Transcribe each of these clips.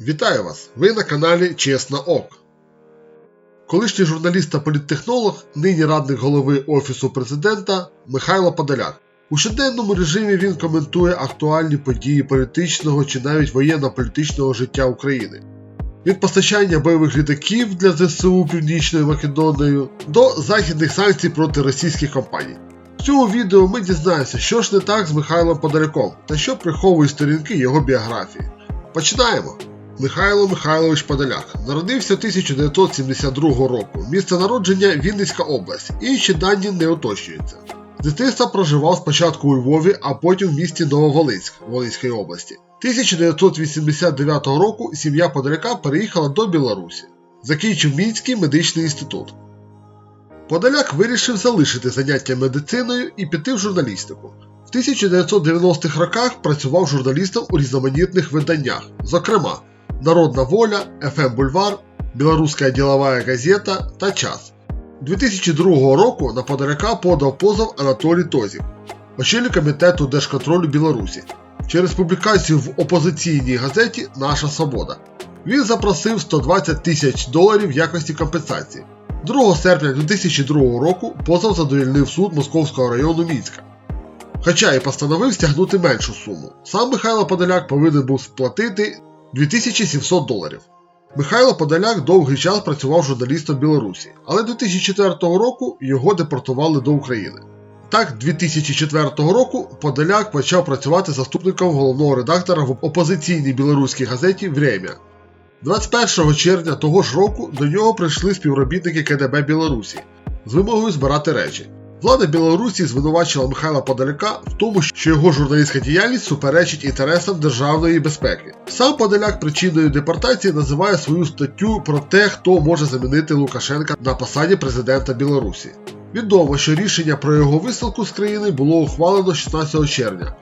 Вітаю вас! Ви на каналі Чесна Ок. Колишній журналіст та політтехнолог, нині радник голови Офісу президента Михайло Подоляк. У щоденному режимі він коментує актуальні події політичного чи навіть воєнно-політичного життя України. Від постачання бойових літаків для ЗСУ Північною Македонією до західних санкцій проти російських компаній. В цьому відео ми дізнаємося, що ж не так з Михайлом Подоляком та що приховують сторінки його біографії. Починаємо! Михайло Михайлович Подоляк народився 1972 року. Місце народження Вінницька область. Інші дані не уточнюються. З дитинства проживав спочатку у Львові, а потім в місті Нововолинськ Волинської області. 1989 року сім'я Подоляка переїхала до Білорусі. Закінчив Мінський медичний інститут. Подоляк вирішив залишити заняття медициною і піти в журналістику. В 1990-х роках працював журналістом у різноманітних виданнях, зокрема Народна воля, ФМ Бульвар, Білоруська ділова газета та Час. 2002 року на Подоляка подав позов Анатолій Тозів, очільник комітету Держконтролю Білорусі, через публікацію в опозиційній газеті Наша Свобода. Він запросив 120 тисяч доларів в якості компенсації. 2 серпня 2002 року позов задовільнив суд Московського району Мінська. Хоча і постановив стягнути меншу суму. Сам Михайло Подоляк повинен був сплатити 2700 доларів. Михайло Подоляк довгий час працював журналістом Білорусі, але 2004 року його депортували до України. Так, 2004 року Подоляк почав працювати заступником головного редактора в опозиційній білоруській газеті Время. 21 червня того ж року до нього прийшли співробітники КДБ Білорусі з вимогою збирати речі. Влада Білорусі звинувачила Михайла Подоляка в тому, що його журналістська діяльність суперечить інтересам державної безпеки. Сам Подоляк причиною депортації називає свою статтю про те, хто може замінити Лукашенка на посаді президента Білорусі. Відомо, що рішення про його висилку з країни було ухвалено 16 червня,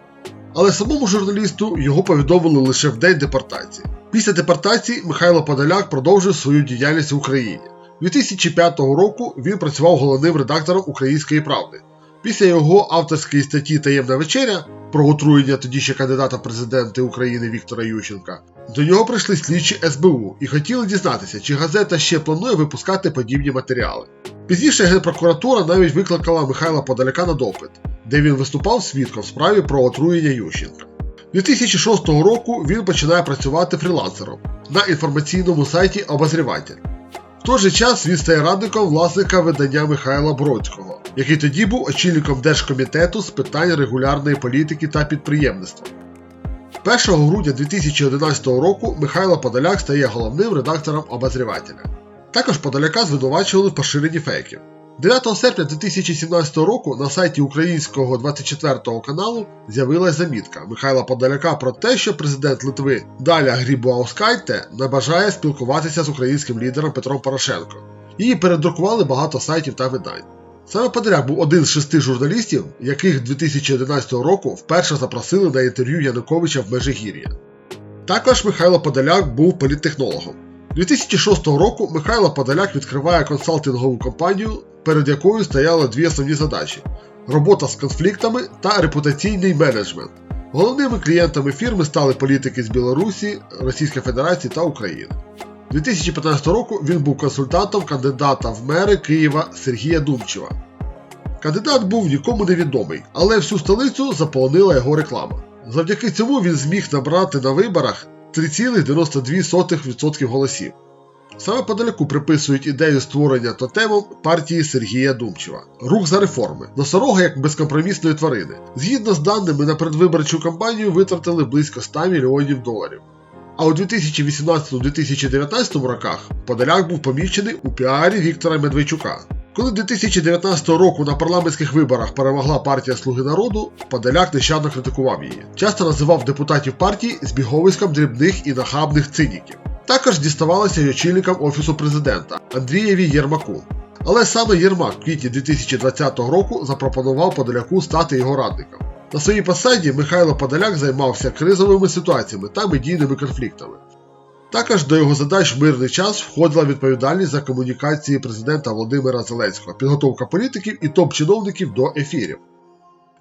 але самому журналісту його повідомили лише в день депортації. Після депортації Михайло Подоляк продовжив свою діяльність в Україні. 2005 року він працював головним редактором Української правди. Після його авторської статті Таємна вечеря про отруєння тоді ще кандидата президенти України Віктора Ющенка до нього прийшли слідчі СБУ і хотіли дізнатися, чи газета ще планує випускати подібні матеріали. Пізніше Генпрокуратура навіть викликала Михайла Подоляка на допит, де він виступав свідком в справі про отруєння Ющенка. 2006 року він починає працювати фрілансером на інформаційному сайті Обозріватель. В той же час він стає радником власника видання Михайла Бродського, який тоді був очільником Держкомітету з питань регулярної політики та підприємництва. 1 грудня 2011 року Михайло Подоляк стає головним редактором обозрівателя. Також Подоляка звинувачували в поширенні фейків. 9 серпня 2017 року на сайті українського 24 каналу з'явилась замітка Михайла Подоляка про те, що президент Литви Даля Грібуаускайте не бажає спілкуватися з українським лідером Петром Порошенко. Її передрукували багато сайтів та видань. Саме Подоляк був один з шести журналістів, яких 2011 року вперше запросили на інтерв'ю Януковича в Межигір'я. Також Михайло Подоляк був політтехнологом. 2006 року Михайло Подоляк відкриває консалтингову компанію, перед якою стояли дві основні задачі: робота з конфліктами та репутаційний менеджмент. Головними клієнтами фірми стали політики з Білорусі, Російської Федерації та України. 2015 року він був консультантом кандидата в мери Києва Сергія Думчева. Кандидат був нікому невідомий, але всю столицю заполонила його реклама. Завдяки цьому він зміг набрати на виборах 3,92% голосів. Саме подаляку приписують ідею створення тотемом партії Сергія Думчева. Рух за реформи. Носорога як безкомпромісної тварини. Згідно з даними на предвиборчу кампанію витратили близько 100 мільйонів доларів. А у 2018-2019 роках Подоляк був помічений у піарі Віктора Медведчука. Коли 2019 року на парламентських виборах перемогла партія Слуги народу, Подоляк нещадно критикував її. Часто називав депутатів партії збіговиськом дрібних і нахабних циніків. Також діставалося й очільникам Офісу президента Андрієві Єрмаку. Але саме Єрмак в квітні 2020 року запропонував Подоляку стати його радником. На своїй посаді Михайло Подоляк займався кризовими ситуаціями та медійними конфліктами. Також до його задач в мирний час входила відповідальність за комунікації президента Володимира Зеленського, підготовка політиків і топ-чиновників до ефірів.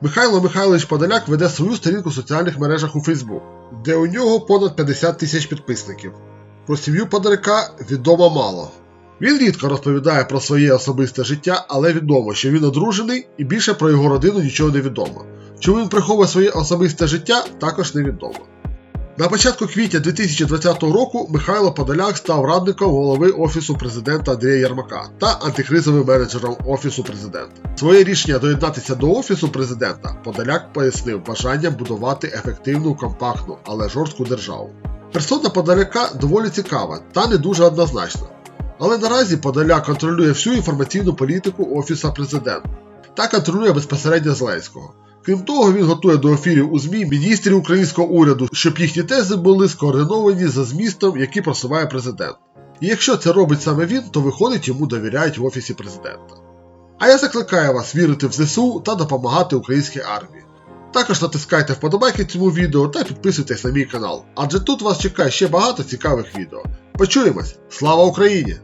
Михайло Михайлович Подоляк веде свою сторінку в соціальних мережах у Фейсбук. де у нього понад 50 тисяч підписників. Про сім'ю Подоляка відомо мало. Він рідко розповідає про своє особисте життя, але відомо, що він одружений і більше про його родину нічого не відомо. Чому він приховує своє особисте життя, також невідомо. На початку квітня 2020 року Михайло Подоляк став радником голови Офісу президента Андрія Єрмака та антикризовим менеджером Офісу президента. Своє рішення доєднатися до Офісу президента Подоляк пояснив бажанням будувати ефективну, компактну, але жорстку державу. Персона Подоляка доволі цікава та не дуже однозначна. Але наразі Подоляк контролює всю інформаційну політику Офіса президента та контролює безпосередньо Зеленського. Крім того, він готує до ефірів у ЗМІ міністрів українського уряду, щоб їхні тези були скоординовані за змістом, який просуває президент. І якщо це робить саме він, то виходить йому довіряють в офісі президента. А я закликаю вас вірити в ЗСУ та допомагати українській армії. Також натискайте вподобайки цьому відео та підписуйтесь на мій канал, адже тут вас чекає ще багато цікавих відео. Почуємось! Слава Україні!